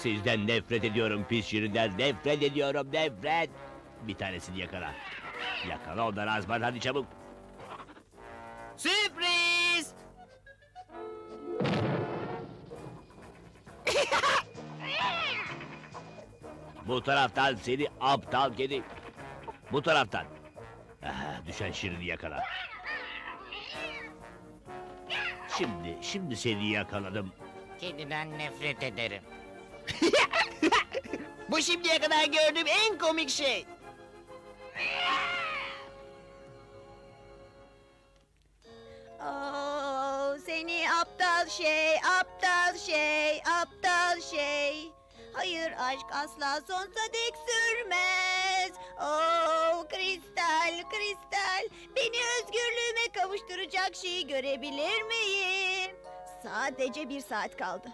Sizden nefret ediyorum pis şirinler. Nefret ediyorum nefret. Bir tanesini yakala. Yakala onları Azman hadi çabuk. Sürpriz! Bu taraftan seni aptal kedi. Bu taraftan. Ah, düşen şirini yakala. Şimdi, şimdi seni yakaladım. Kediden nefret ederim. Bu şimdiye kadar gördüğüm en komik şey. Oo, seni aptal şey, aptal şey, aptal şey. Hayır aşk asla sonsuza dek sürmez. Oo, kristal, kristal. Beni özgürlüğüme kavuşturacak şeyi görebilir miyim? Sadece bir saat kaldı.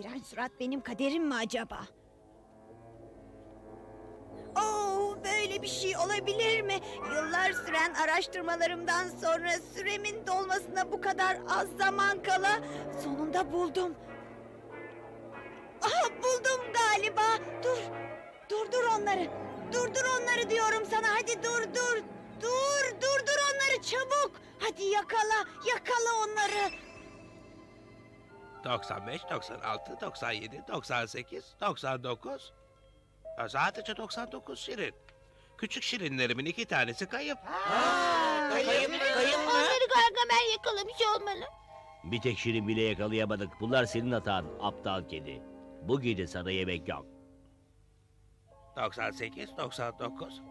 İğrenç surat benim kaderim mi acaba? Oo, böyle bir şey olabilir mi? Yıllar süren araştırmalarımdan sonra süremin dolmasına bu kadar az zaman kala sonunda buldum. Aha buldum galiba. Dur. Durdur onları. Durdur onları diyorum sana. Hadi dur dur. Dur durdur onları çabuk. Hadi yakala yakala onları. 95, 96, 97, 98, 99. Ya sadece 99 şirin. Küçük şirinlerimin iki tanesi kayıp. Kayıp, kayıp mı? Onları Gargamel yakalamış olmalı. Bir tek şirin bile yakalayamadık. Bunlar senin hatan aptal kedi. Bu gece sana yemek yok. 98, 99.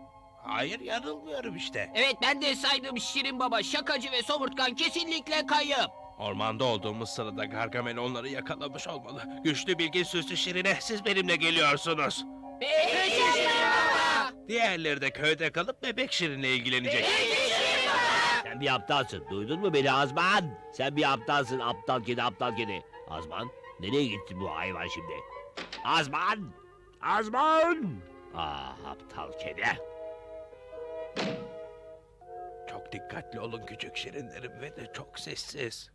Hayır yanılmıyorum işte. Evet ben de saydım Şirin Baba, Şakacı ve Somurtkan kesinlikle kayıp. Ormanda olduğumuz sırada Gargamel onları yakalamış olmalı. Güçlü bilgi süslü şirine siz benimle geliyorsunuz. Peki Şirin Baba. Diğerleri de köyde kalıp bebek şirinle ilgilenecek. Sen bir aptalsın. Duydun mu beni Azman? Sen bir aptalsın aptal kedi aptal kedi. Azman nereye gitti bu hayvan şimdi? Azman! Azman! Ah aptal kedi. Çok dikkatli olun küçük şirinlerim ve de çok sessiz.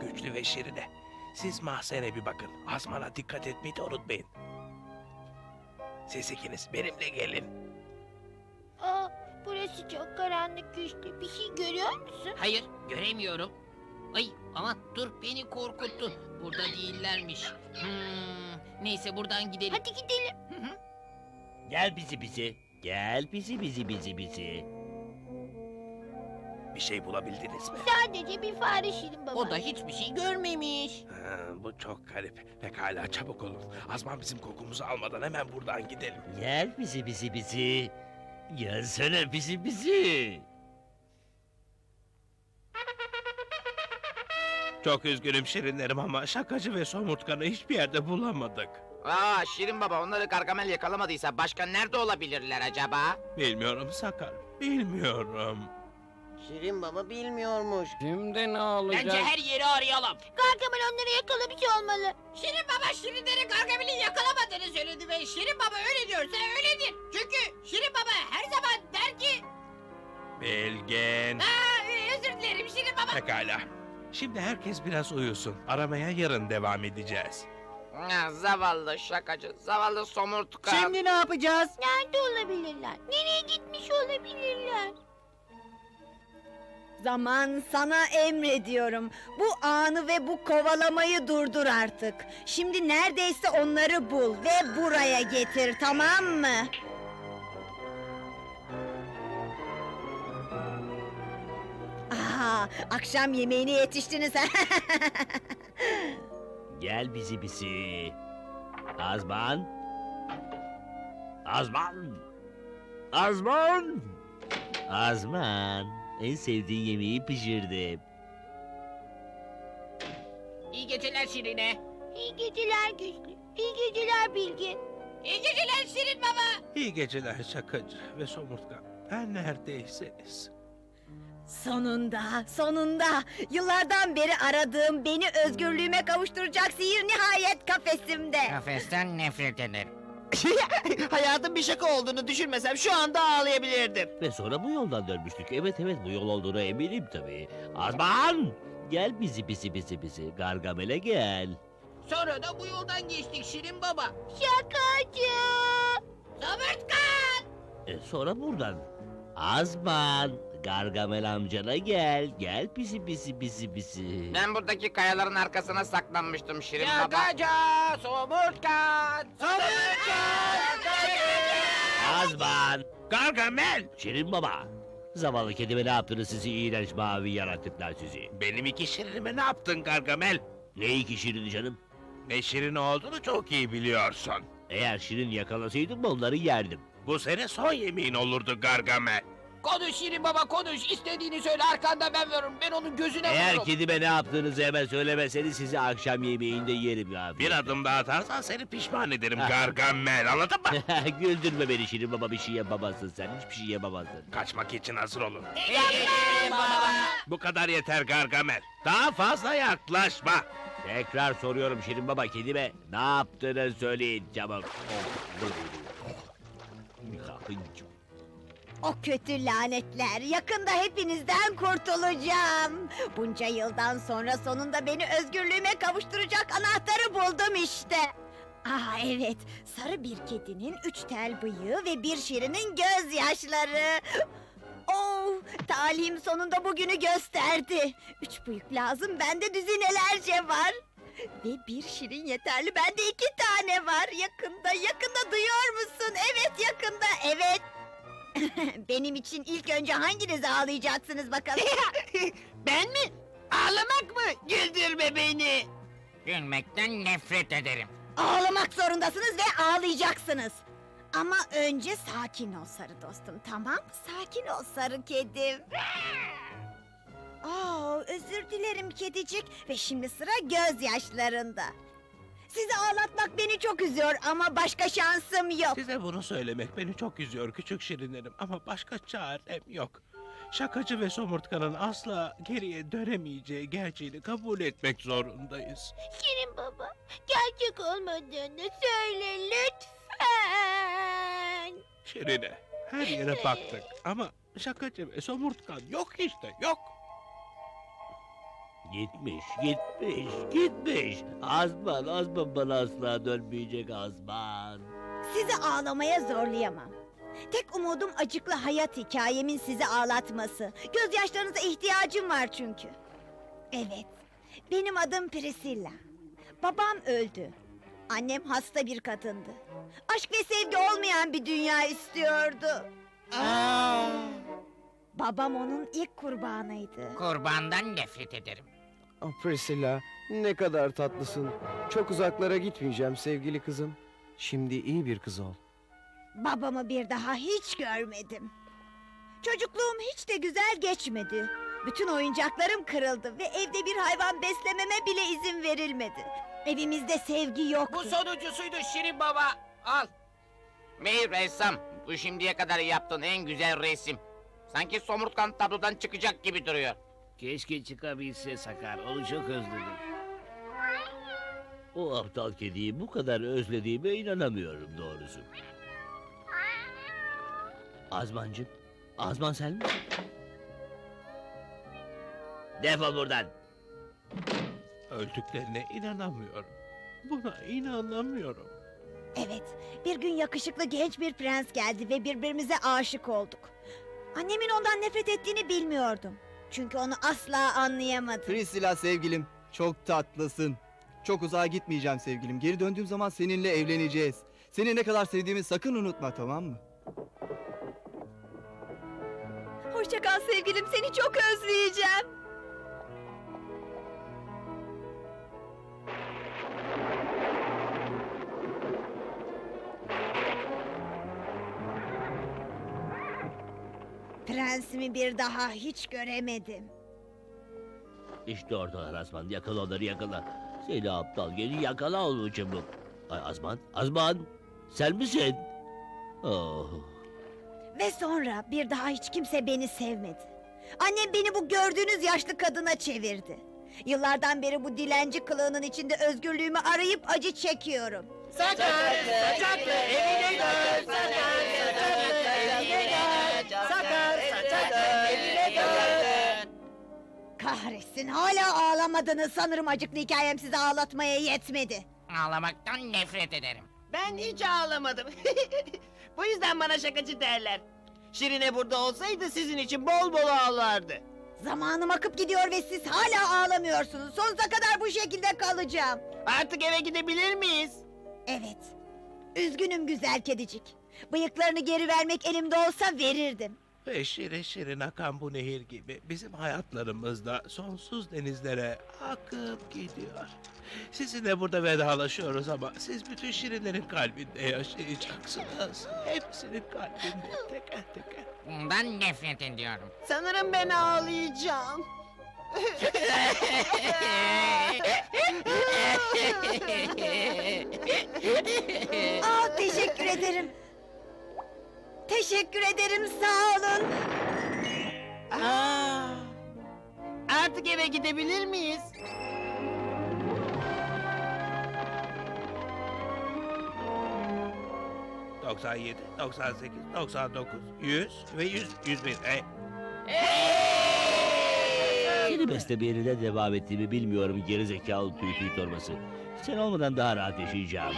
Güçlü ve şirine. Siz mahzene bir bakın. Azmana dikkat etmeyi de unutmayın. Siz ikiniz benimle gelin. Aa, burası çok karanlık güçlü. Bir şey görüyor musun? Hayır göremiyorum. Ay aman dur beni korkuttun. Burada değillermiş. Hmm, neyse buradan gidelim. Hadi gidelim. Gel bizi bizi. Gel bizi bizi bizi bizi. Bir şey bulabildiniz mi? Sadece bir fare şirin baba. O da hiçbir şey görmemiş. Ha, bu çok garip. Pekala çabuk olun. Azman bizim kokumuzu almadan hemen buradan gidelim. Gel bizi bizi bizi. Gelsene bizi bizi. Çok üzgünüm şirinlerim ama şakacı ve somurtkanı hiçbir yerde bulamadık. Aa Şirin Baba onları Gargamel yakalamadıysa başka nerede olabilirler acaba? Bilmiyorum Sakar. Bilmiyorum. Şirin Baba bilmiyormuş. Şimdi ne olacak? Bence her yeri arayalım. Gargamel onları yakalamış olmalı. Şirin Baba Şirinleri Gargamel'in yakalamadığını söyledi ve Şirin Baba öyle diyorsa öyledir. Çünkü Şirin Baba her zaman der ki... Bilgin. Aa, özür dilerim Şirin Baba. Pekala. Şimdi herkes biraz uyusun. Aramaya yarın devam edeceğiz. Ha, zavallı şakacı, zavallı somurtkan. Şimdi ne yapacağız? Nerede olabilirler? Nereye gitmiş olabilirler? Zaman sana emrediyorum. Bu anı ve bu kovalamayı durdur artık. Şimdi neredeyse onları bul ve buraya getir tamam mı? Aha, akşam yemeğine yetiştiniz. Gel bizi bizi. Azman. Azman. Azman. Azman. En sevdiğin yemeği pişirdim. İyi geceler Şirine. İyi geceler güçlü. İyi geceler bilgin. İyi geceler Şirin Baba. İyi geceler şakacı ve somurtkan. Her neredeyseniz. Sonunda, sonunda. Yıllardan beri aradığım beni özgürlüğüme kavuşturacak sihir nihayet kafesimde. Kafesten nefret ederim. Hayatın bir şaka olduğunu düşünmesem şu anda ağlayabilirdim. Ve sonra bu yoldan dönmüştük. Evet evet bu yol olduğuna eminim tabii. Azman! Gel bizi bizi bizi bizi. Gargamel'e gel. Sonra da bu yoldan geçtik Şirin Baba. Şakacı. Somurtkan! E, sonra buradan. Azman, Gargamel amcana gel. Gel pisi pisi pisi pisi. Ben buradaki kayaların arkasına saklanmıştım Şirin Baba. Şakacı! Somurtkan! Somurtkan! Azman, Gargamel! Şirin baba. Zavallı kedime ne yaptınız sizi iğrenç mavi yaratıklar sizi. Benim iki şirinime ne yaptın Gargamel? Ne iki şirin canım? Ne şirin olduğunu çok iyi biliyorsun. Eğer şirin yakalasaydım onları yerdim. Bu senin son yemeğin olurdu Gargamel. Konuş Şirin Baba konuş. İstediğini söyle arkanda ben veririm. Ben onun gözüne Eğer vururum. kedime ne yaptığınızı hemen söylemeseniz sizi akşam yemeğinde yerim ya. Bir adım daha atarsan seni pişman ederim. Gargamel anladın mı? Güldürme beni Şirin baba bir şey yapamazsın sen hiçbir şey yapamazsın. Kaçmak için hazır olun. Şirin Baba! Bu kadar yeter Gargamel. Daha fazla yaklaşma. Tekrar soruyorum Şirin baba kedime ne yaptığını söyleyin çabuk. O kötü lanetler. Yakında hepinizden kurtulacağım. Bunca yıldan sonra sonunda beni özgürlüğüme kavuşturacak anahtarı buldum işte. Ah evet, sarı bir kedinin üç tel bıyığı ve bir şirinin gözyaşları. Oh, talihim sonunda bugünü gösterdi. Üç bıyık lazım, bende düzinelerce var. Ve bir şirin yeterli, bende iki tane var. Yakında, yakında duyuyor musun? Evet, yakında, evet. Benim için ilk önce hanginiz ağlayacaksınız bakalım? Ben mi? Ağlamak mı? Güldürme beni. Gülmekten nefret ederim. Ağlamak zorundasınız ve ağlayacaksınız. Ama önce sakin ol sarı dostum, tamam mı? Sakin ol sarı kedim. Aa, özür dilerim kedicik ve şimdi sıra gözyaşlarında. Sizi ağlatmak beni çok üzüyor ama başka şansım yok. Size bunu söylemek beni çok üzüyor küçük şirinlerim ama başka çarem yok. Şakacı ve somurtkanın asla geriye dönemeyeceği gerçeğini kabul etmek zorundayız. Şirin baba, gerçek olmadığını söyle lütfen. Şirine, her yere baktık ama şakacı ve somurtkan yok işte yok. Gitmiş, gitmiş, gitmiş. Azman, Azman bana asla dönmeyecek Azman. Sizi ağlamaya zorlayamam. Tek umudum acıklı hayat hikayemin sizi ağlatması. Gözyaşlarınıza ihtiyacım var çünkü. Evet, benim adım Priscilla. Babam öldü. Annem hasta bir kadındı. Aşk ve sevgi olmayan bir dünya istiyordu. Babam onun ilk kurbanıydı. Kurbandan nefret ederim. Ah Priscilla, ne kadar tatlısın. Çok uzaklara gitmeyeceğim sevgili kızım. Şimdi iyi bir kız ol. Babamı bir daha hiç görmedim. Çocukluğum hiç de güzel geçmedi. Bütün oyuncaklarım kırıldı ve evde bir hayvan beslememe bile izin verilmedi. Evimizde sevgi yoktu. Bu sonuncusuydu Şirin Baba. Al. Bey ressam, bu şimdiye kadar yaptığın en güzel resim. Sanki somurtkan tablodan çıkacak gibi duruyor. Keşke çıkabilse Sakar, onu çok özledim. O aptal kediyi bu kadar özlediğime inanamıyorum doğrusu. Azmancığım, Azman sen misin? Defol buradan. Öldüklerine inanamıyorum. Buna inanamıyorum. Evet, bir gün yakışıklı genç bir prens geldi ve birbirimize aşık olduk. Annemin ondan nefret ettiğini bilmiyordum. Çünkü onu asla anlayamadım. Priscilla sevgilim, çok tatlısın. Çok uzağa gitmeyeceğim sevgilim. Geri döndüğüm zaman seninle evleneceğiz. Seni ne kadar sevdiğimi sakın unutma tamam mı? Hoşça kal sevgilim, seni çok özleyeceğim. Prensimi bir daha hiç göremedim. İşte oradalar Azman, yakala onları yakala. Seni aptal kedi yakala onu çabuk. Ay Azman, Azman, sen misin? Oh. Ve sonra bir daha hiç kimse beni sevmedi. Annem beni bu gördüğünüz yaşlı kadına çevirdi. Yıllardan beri bu dilenci kılığının içinde özgürlüğümü arayıp acı çekiyorum. Sakar, saçaklı evine dön. Sakar, Kahretsin hala ağlamadınız. Sanırım acıklı hikayem sizi ağlatmaya yetmedi. Ağlamaktan nefret ederim. Ben hiç ağlamadım. Bu yüzden bana şakacı derler. Şirine burada olsaydı sizin için bol bol ağlardı. Zamanım akıp gidiyor ve siz hala ağlamıyorsunuz. Sonsuza kadar bu şekilde kalacağım. Artık eve gidebilir miyiz? Evet. Üzgünüm güzel kedicik. Bıyıklarını geri vermek elimde olsa verirdim. Ve şirin şirin akan bu nehir gibi bizim hayatlarımız da sonsuz denizlere akıp gidiyor. Sizinle burada vedalaşıyoruz ama siz bütün şirinlerin kalbinde yaşayacaksınız. Hepsinin kalbinde teker teker. Bundan nefret ediyorum. Sanırım ben ağlayacağım. Aa, teşekkür ederim. Teşekkür ederim sağ olun. Aa, artık eve gidebilir miyiz? ...97, 98, 99, 100 ve 100, 101. E, Seni beslemeye neden devam ettiğimi bilmiyorum gerizekalı tüy tüy torbası. Sen olmadan daha rahat yaşayacağım.